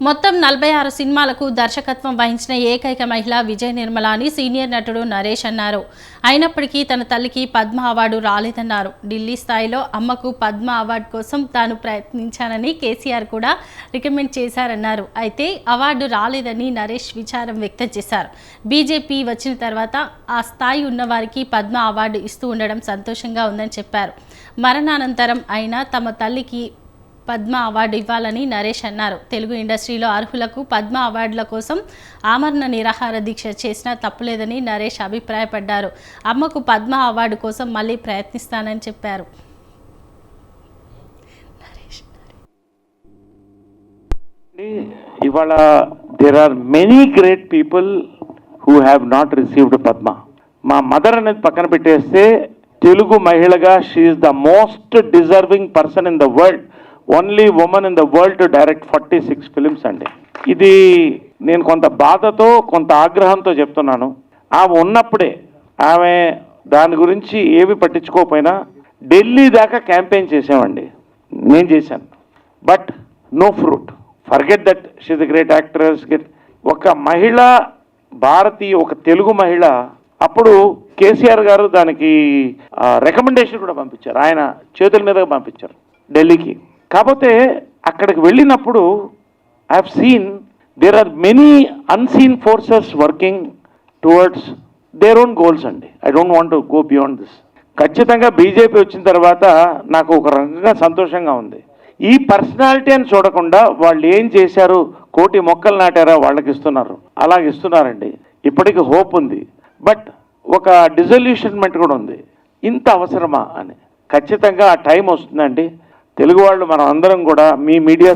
మొత్తం నలభై ఆరు సినిమాలకు దర్శకత్వం వహించిన ఏకైక మహిళ విజయ్ నిర్మల అని సీనియర్ నటుడు నరేష్ అన్నారు. అయినప్పటికీ తన తల్లికి పద్మ అవార్డు రాలేదన్నారు. ఢిల్లీ స్థాయిలో అమ్మకు పద్మ అవార్డు కోసం తాను ప్రయత్నించానని కేసీఆర్ కూడా రికమెండ్ చేశారన్నారు. అయితే అవార్డు రాలేదని నరేష్ విచారం వ్యక్తం చేశారు. బీజేపీ వచ్చిన తర్వాత ఆ స్థాయి ఉన్నవారికి పద్మ అవార్డు ఇస్తూ ఉండడం సంతోషంగా ఉందని చెప్పారు. మరణానంతరం అయినా తమ తల్లికి పద్మ అవార్డు ఇవ్వాలని నరేష్ అన్నారు. తెలుగు ఇండస్ట్రీలో అర్హులకు పద్మ అవార్డుల కోసం ఆమరణ నిరాహార దీక్ష చేసినా తప్పులేదని నరేష్ అభిప్రాయపడ్డారు. అమ్మకు పద్మ అవార్డు కోసం మళ్ళీ ప్రయత్నిస్తానని చెప్పారు. ఇవాళ there are many great people who have not received Padma. మా మదర్ అనేది పక్కన పెట్టేస్తే తెలుగు మహిళగా she's the most deserving person in the world only women in the world to direct forty six films అండి. ఇది నేను కొంత బాధతో కొంత ఆగ్రహంతో చెప్తున్నాను. ఆమె ఉన్నప్పుడే ఆమె దాని గురించి ఏమి పట్టించుకోకపోయినా ఢిల్లీ దాకా క్యాంపెయిన్ చేసామండి నేను చేశాను. But no fruit. Forget that she's the great actress. Get ఒక మహిళ భారతీయ ఒక తెలుగు మహిళ అప్పుడు కేసీఆర్ గారు దానికి రికమెండేషన్ కూడా పంపించారు. ఆయన చేతుల మీదగా పంపించారు ఢిల్లీకి. కాకపోతే అక్కడికి వెళ్ళినప్పుడు I have seen there are many unseen forces working towards their own goals అండి. I don't want go beyond this ఖచ్చితంగా బీజేపీ వచ్చిన తర్వాత నాకు ఒక రకంగా సంతోషంగా ఉంది. ఈ పర్సనాలిటీ అని చూడకుండా వాళ్ళు ఏం చేశారు కోటి మొక్కలు నాటారా వాళ్ళకి ఇస్తున్నారు. అలాగ ఇస్తున్నారండి. ఇప్పటికి హోప్ ఉంది. బట్ ఒక డిజల్యూషన్మెంట్ కూడా ఉంది. ఇంత అవసరమా అని. ఖచ్చితంగా ఆ టైం వస్తుందండి. తెలుగు వాళ్ళు మనం అందరం కూడా మీ మీడియా